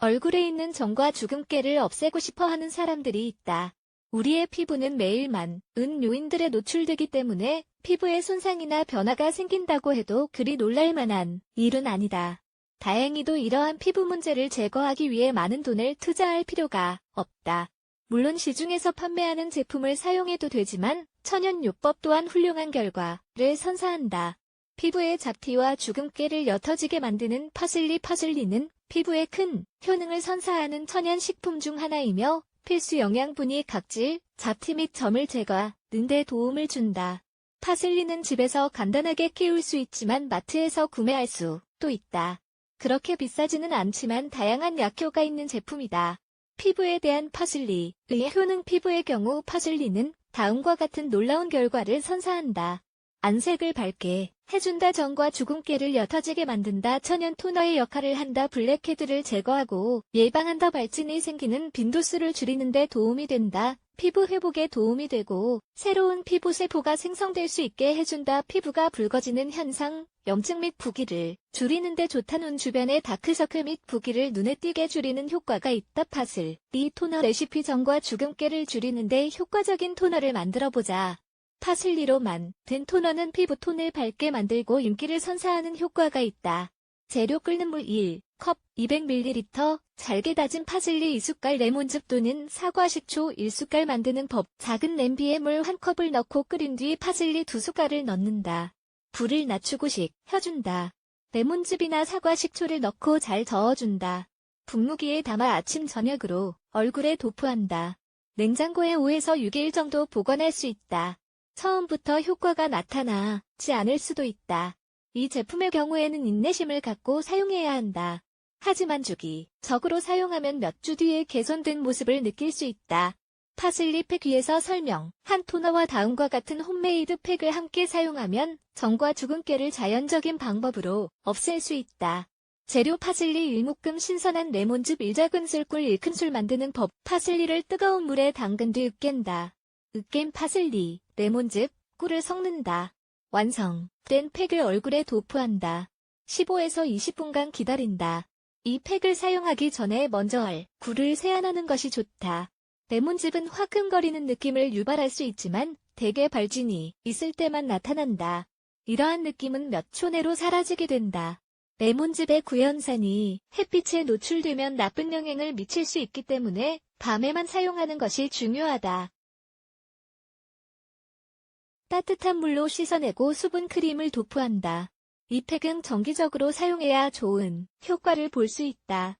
얼굴에 있는 점과 주근깨를 없애고 싶어 하는 사람들이 있다. 우리의 피부는 매일 많은 요인들에 노출되기 때문에 피부에 손상이나 변화가 생긴다고 해도 그리 놀랄 만한 일은 아니다. 다행히도 이러한 피부 문제를 제거하기 위해 많은 돈을 투자할 필요가 없다. 물론 시중에서 판매하는 제품을 사용해도 되지만 천연요법 또한 훌륭한 결과를 선사한다. 피부의 잡티와 주근깨를 옅어지게 만드는 파슬리 파슬리는 피부에 큰 효능을 선사하는 천연 식품 중 하나이며 필수 영양분이 각질, 잡티 및 점을 제거하는 데 도움을 준다. 파슬리는 집에서 간단하게 키울 수 있지만 마트에서 구매할 수도 있다. 그렇게 비싸지는 않지만 다양한 약효가 있는 제품이다. 피부에 대한 파슬리의 효능 피부의 경우 파슬리는 다음과 같은 놀라운 결과를 선사한다. 안색을 밝게 해준다 점과 주근깨를 옅어지게 만든다 천연 토너의 역할을 한다 블랙헤드를 제거하고 예방한다 발진이 생기는 빈도수를 줄이는 데 도움이 된다. 피부 회복에 도움이 되고 새로운 피부 세포가 생성될 수 있게 해준다. 피부가 붉어지는 현상 염증 및 부기를 줄이는 데 좋다 눈 주변의 다크서클 및 부기를 눈에 띄게 줄이는 효과가 있다. 파슬 이 토너 레시피 점과 주근깨를 줄이는 데 효과적인 토너를 만들어보자 파슬리로 만든 토너는 피부 톤을 밝게 만들고 윤기를 선사하는 효과가 있다. 재료 끓는 물 1 컵 200ml 잘게 다진 파슬리 2숟갈 레몬즙 또는 사과 식초 1숟갈 만드는 법 작은 냄비에 물 1컵을 넣고 끓인 뒤 파슬리 2숟갈을 넣는다. 불을 낮추고 식혀준다. 레몬즙이나 사과 식초를 넣고 잘 저어준다. 분무기에 담아 아침 저녁으로 얼굴에 도포한다. 냉장고에 5에서 6일 정도 보관할 수 있다. 처음부터 효과가 나타나지 않을 수도 있다. 이 제품의 경우에는 인내심을 갖고 사용해야 한다. 하지만 주기적으로 사용하면 몇 주 뒤에 개선된 모습을 느낄 수 있다. 파슬리 팩 위에서 설명, 한 토너와 다음과 같은 홈메이드 팩을 함께 사용하면 점과 주근깨를 자연적인 방법으로 없앨 수 있다. 재료 파슬리 1묶음 신선한 레몬즙 1작은술 꿀 1큰술 만드는 법 파슬리를 뜨거운 물에 담근 뒤 으깬다. 으깬 파슬리, 레몬즙, 꿀을 섞는다. 완성 된 팩을 얼굴에 도포한다. 15에서 20분간 기다린다. 이 팩을 사용하기 전에 먼저 얼굴을 세안하는 것이 좋다. 레몬즙은 화끈거리는 느낌을 유발할 수 있지만 대개 발진이 있을 때만 나타난다. 이러한 느낌은 몇 초 내로 사라지게 된다. 레몬즙의 구연산이 햇빛에 노출되면 나쁜 영향을 미칠 수 있기 때문에 밤에만 사용하는 것이 중요하다. 따뜻한 물로 씻어내고 수분 크림을 도포한다. 이 팩은 정기적으로 사용해야 좋은 효과를 볼 수 있다.